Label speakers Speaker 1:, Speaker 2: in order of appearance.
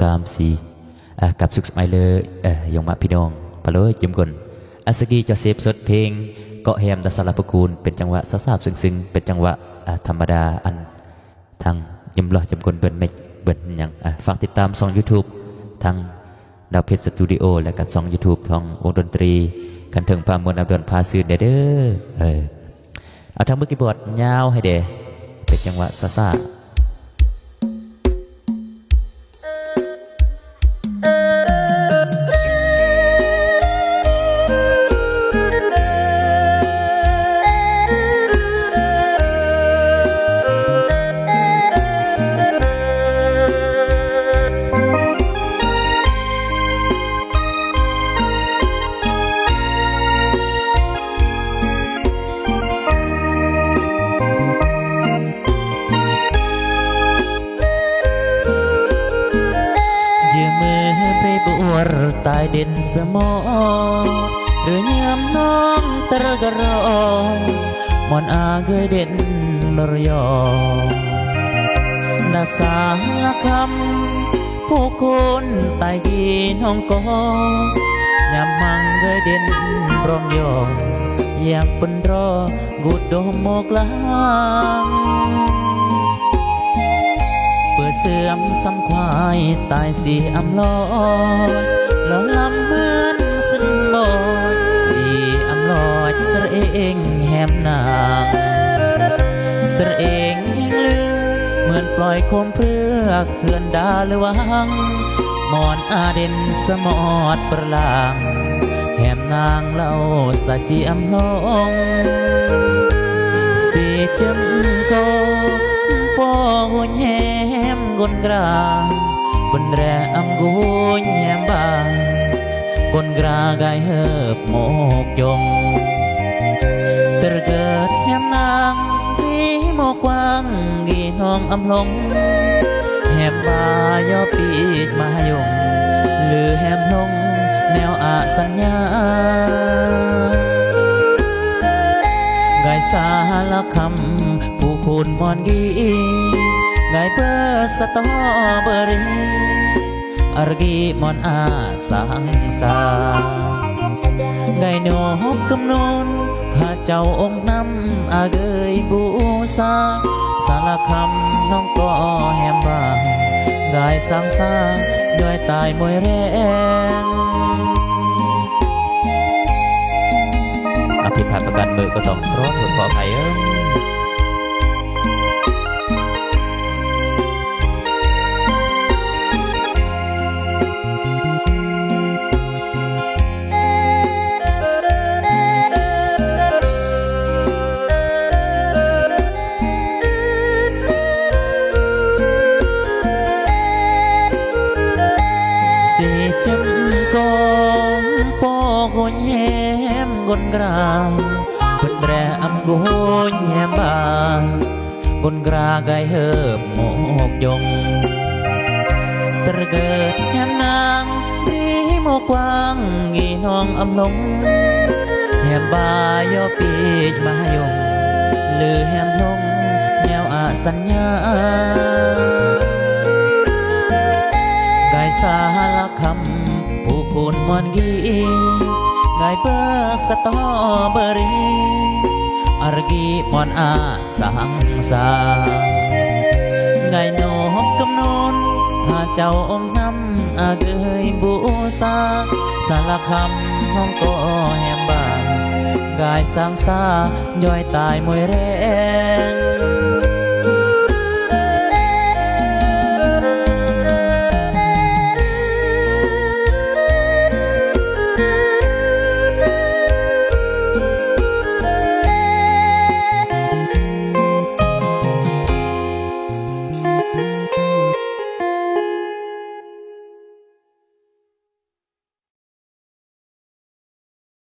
Speaker 1: สามสี่กับสุขสมัยเลยเอ่อยงมาพี่น้องปะเลยยิ้มก่อนอัสกีจะเซฟสดเพลงเกาะแฮมดัสลาปกูลเป็นจังหวะซาบซึ้งๆเป็นจังหวะธรรมดาอันทางยิ้มรอยิ้มก่อนเบิ่นเม็ดเบิ่นยังฝากติดตามช่อง YouTube ทางดาวเพชรสตูดิโอและกันช่อง YouTube ของวงดนตรีกันถึงพามวลอับดวนพาซื้อเด้อเออเอาทางมือกีบอร์ดยาวให้เด้เป็นจังหวะซาๆ ជាមើលពេលបួរតែដិនសមឬញ៉ាំនំត្រករមនអាកដិនលរយណាសាលកំពូគូនតៃគីនងកញ៉ាំម៉ងកដិនព្រមយងយ៉ាងពនរគូដុំមកឡើង เสื่อมซ้ำควายตายสีอำลอยหลอลำเหมือนซึ่งบอยสีอำลอยสระเองแหมนางสระเองแห่งลือเหมือนปล่อยโคมเพื่อเขื่อนดาลวังมอนอาเด่นสมอดประลางแหมนางเล่าสัจจีอำลอง มกนกลางบนแรอำกุญแหมบางกนกลากายเหิบโมกยงตระเกิดแหมนางที่โมกวางกีน้องอำลงแหมบายอปีกมายงหรือแหมลงแนวอาสัญญา ไงสารคำผู้คุณมอนกี ไงเบอร์สตอเบอรี่อารกีมอนอาสังสาไงโนฮกกำนนข้าเจ้าองค์นำอาเกยบูซาสารคำน้องก็แหมบางไงสังสาย้อยตายมวยแรงอภิพาทประกันมือก็ต้องร้อนหัวขออภัยเอ้ นแยมกนกลางเปิดแรอำโกนแยมบางกนกลาไกเหิบโมกยงตระเกิดแหมนางที่โมกวางกีน้องอำลงแหมบายอปีกมายงหรือแหมลงแนวอาสัญญากายสารคำผู้คุณมอนกีกายเบอร์สตอเบอรี่อารกีมอนอาสังสาไงโนฮกกำนนพาเจ้าองค์นำอาเกยบูซาสารคำน้องก็แหมบางกายสังสาย่อยตายมวยเรง